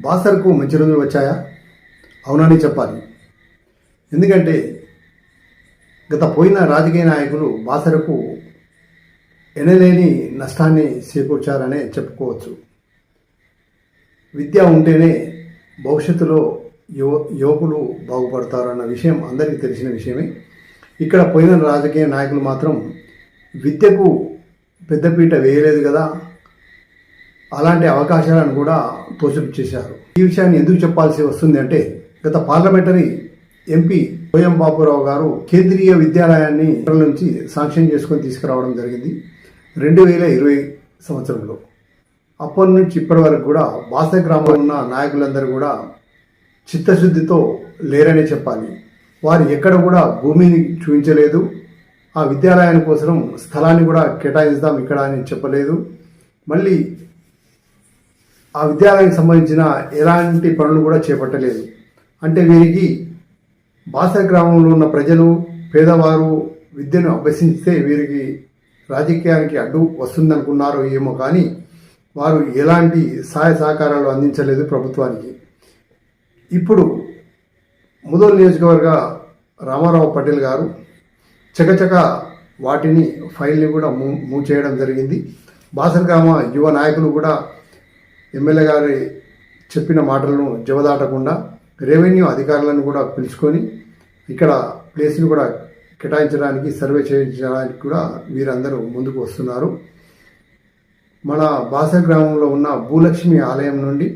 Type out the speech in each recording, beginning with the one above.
బాసర్కు మంచి రోజులు వచ్చాయా? అవునని చెప్పాలి. ఎందుకంటే గత పోయిన రాజకీయ నాయకులు బాసరకు ఎనలేని నష్టాన్ని చేకూర్చారనే చెప్పుకోవచ్చు. విద్య ఉంటేనే భవిష్యత్తులో యువ యువకులు బాగుపడతారన్న విషయం అందరికీ తెలిసిన విషయమే. ఇక్కడ పోయిన రాజకీయ నాయకులు మాత్రం విద్యకు పెద్దపీట వేయలేదు కదా అలాంటి అవకాశాలను కూడా తోచపు చేశారు. ఈ విషయాన్ని ఎందుకు చెప్పాల్సి వస్తుంది అంటే గత పార్లమెంటరీ ఎంపీ ఓఎం బాబురావు గారు కేంద్రీయ విద్యాలయాన్ని నుంచి శాంక్షన్ చేసుకొని తీసుకురావడం జరిగింది రెండు వేల ఇరవై సంవత్సరంలో. అప్పటి నుంచి ఇప్పటి వరకు కూడా బాస గ్రామంలో ఉన్న నాయకులందరూ కూడా చిత్తశుద్ధితో లేరనే చెప్పాలి. వారు ఎక్కడ కూడా భూమిని చూపించలేదు. ఆ విద్యాలయాని కోసం స్థలాన్ని కూడా కేటాయిస్తాం ఇక్కడ అని చెప్పలేదు. మళ్ళీ ఆ విద్యాలయానికి సంబంధించిన ఎలాంటి పనులు కూడా చేపట్టలేదు. అంటే వీరికి బాసర గ్రామంలో ఉన్న ప్రజలు పేదవారు విద్యను అభ్యసిస్తే వీరికి రాజకీయానికి అడ్డు వస్తుందనుకున్నారో ఏమో కానీ వారు ఎలాంటి సహాయ సహకారాలు అందించలేదు ప్రభుత్వానికి. ఇప్పుడు ముదోల్ నియోజకవర్గ రామారావు పటేల్ గారు చకచక వాటిని ఫైల్ని కూడా మూ మూవ్ చేయడం జరిగింది. బాసర్ గ్రామ యువ నాయకులు కూడా ఎమ్మెల్యే గారి చెప్పిన మాటలను జవదాటకుండా రెవెన్యూ అధికారులను కూడా పిలుచుకొని ఇక్కడ ప్లేస్ని కూడా కేటాయించడానికి సర్వే చేయించడానికి కూడా వీరందరూ ముందుకు వస్తున్నారు. మన బాస గ్రామంలో ఉన్న భూలక్ష్మి ఆలయం నుండి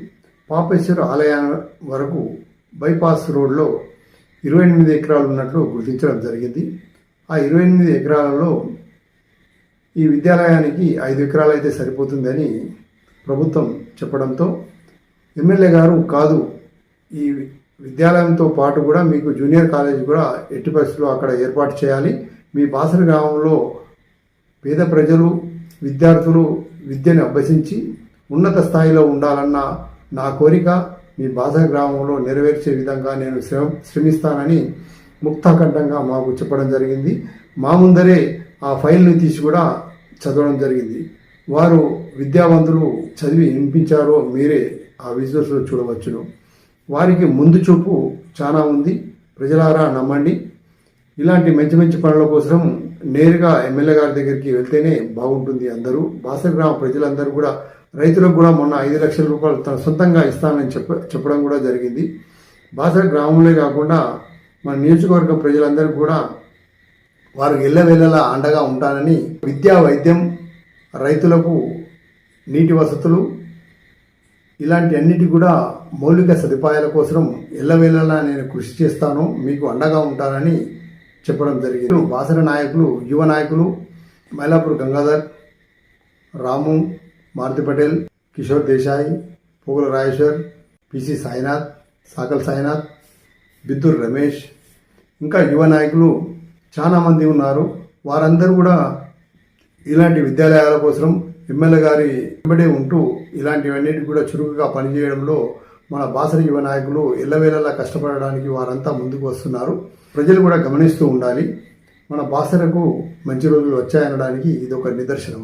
పాపేశ్వర ఆలయం వరకు బైపాస్ రోడ్లో ఇరవై ఎనిమిది ఎకరాలు ఉన్నట్లు గుర్తించడం జరిగింది. ఆ ఇరవై ఎనిమిది ఎకరాలలో ఈ విద్యాలయానికి ఐదు ఎకరాలు అయితే సరిపోతుందని ప్రభుత్వం చెప్పడంతో ఎమ్మెల్యే గారు కాదు ఈ విద్యాలయంతో పాటు కూడా మీకు జూనియర్ కాలేజ్ కూడా ఎట్టి పరిస్థితుల్లో అక్కడ ఏర్పాటు చేయాలి. మీ బాసర గ్రామంలో పేద ప్రజలు విద్యార్థులు విద్యను అభ్యసించి ఉన్నత స్థాయిలో ఉండాలన్న నా కోరిక మీ బాసర గ్రామంలో నెరవేర్చే విధంగా నేను శ్రమ శ్రమిస్తానని ముక్తాఖండంగా మాకు చెప్పడం జరిగింది. మా ముందరే ఆ ఫైల్ని తీసి కూడా చదవడం జరిగింది. వారు విద్యావంతులు చదివి వినిపించారో మీరే ఆ విజువల్స్లో చూడవచ్చును. వారికి ముందు చూపు చాలా ఉంది. ప్రజలారా నమ్మండి. ఇలాంటి మంచి మంచి పనుల కోసం నేరుగా ఎమ్మెల్యే గారి దగ్గరికి వెళ్తేనే బాగుంటుంది అందరూ. బాసగ్రామ ప్రజలందరూ కూడా రైతులకు కూడా మొన్న ఐదు లక్షల రూపాయలు తన సొంతంగా ఇస్తానని చెప్ప చెప్పడం కూడా జరిగింది. బాసర గ్రామంలో కాకుండా మన నియోజకవర్గ ప్రజలందరూ కూడా వారు ఎల్లవెల్లలా అండగా ఉంటానని విద్యా వైద్యం రైతులకు నీటి వసతులు ఇలాంటి అన్నిటి కూడా మౌలిక సదుపాయాల కోసం ఎల్లవేళలా నేను కృషి చేస్తాను మీకు అండగా ఉంటానని చెప్పడం జరిగింది. బాసర నాయకులు యువ నాయకులు మైలాపూర్ గంగాధర్ రాము మారుతి పటేల్ కిషోర్ దేశాయ్ పోగుల రాజేశ్వర్ పిసి సాయినాథ్ సాకల్ సాయినాథ్ బిద్దూర్ రమేష్ ఇంకా యువ నాయకులు చాలామంది ఉన్నారు. వారందరూ కూడా ఇలాంటి విద్యాలయాల కోసం ఎమ్మెల్యే గారి వెంబడే ఉంటూ ఇలాంటివన్నిటి కూడా చురుకుగా పనిచేయడంలో మన బాసరి యువ నాయకులు ఎల్లవేళలా కష్టపడడానికి వారంతా ముందుకు వస్తున్నారు. ప్రజలు కూడా గమనిస్తూ ఉండాలి. మన బాసరకు మంచి రోజులు వచ్చాయనడానికి ఇది ఒక నిదర్శనం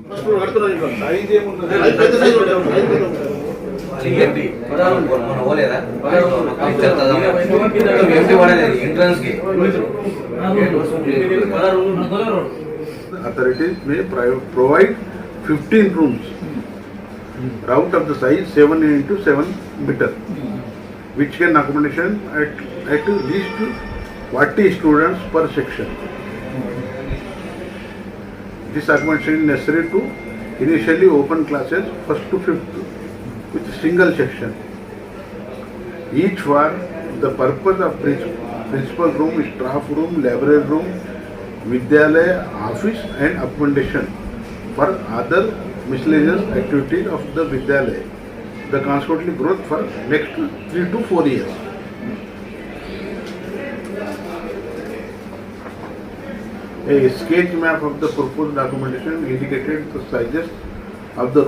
ఎంట్రన్స్కి authorities may provide 15 rooms out of the size 7 into 7 meter which can accommodation at, at least 40 students per section. This accommodation is necessary to initially open classes first to fifth with single section. Each for the purpose of princi- principal room, staff room, library room, vidyalaya office and accommodation for other miscellaneous activities of the vidyalaya the consistently growth for next three two four years A sketch map of the proposed documentation indicated the sizes of the.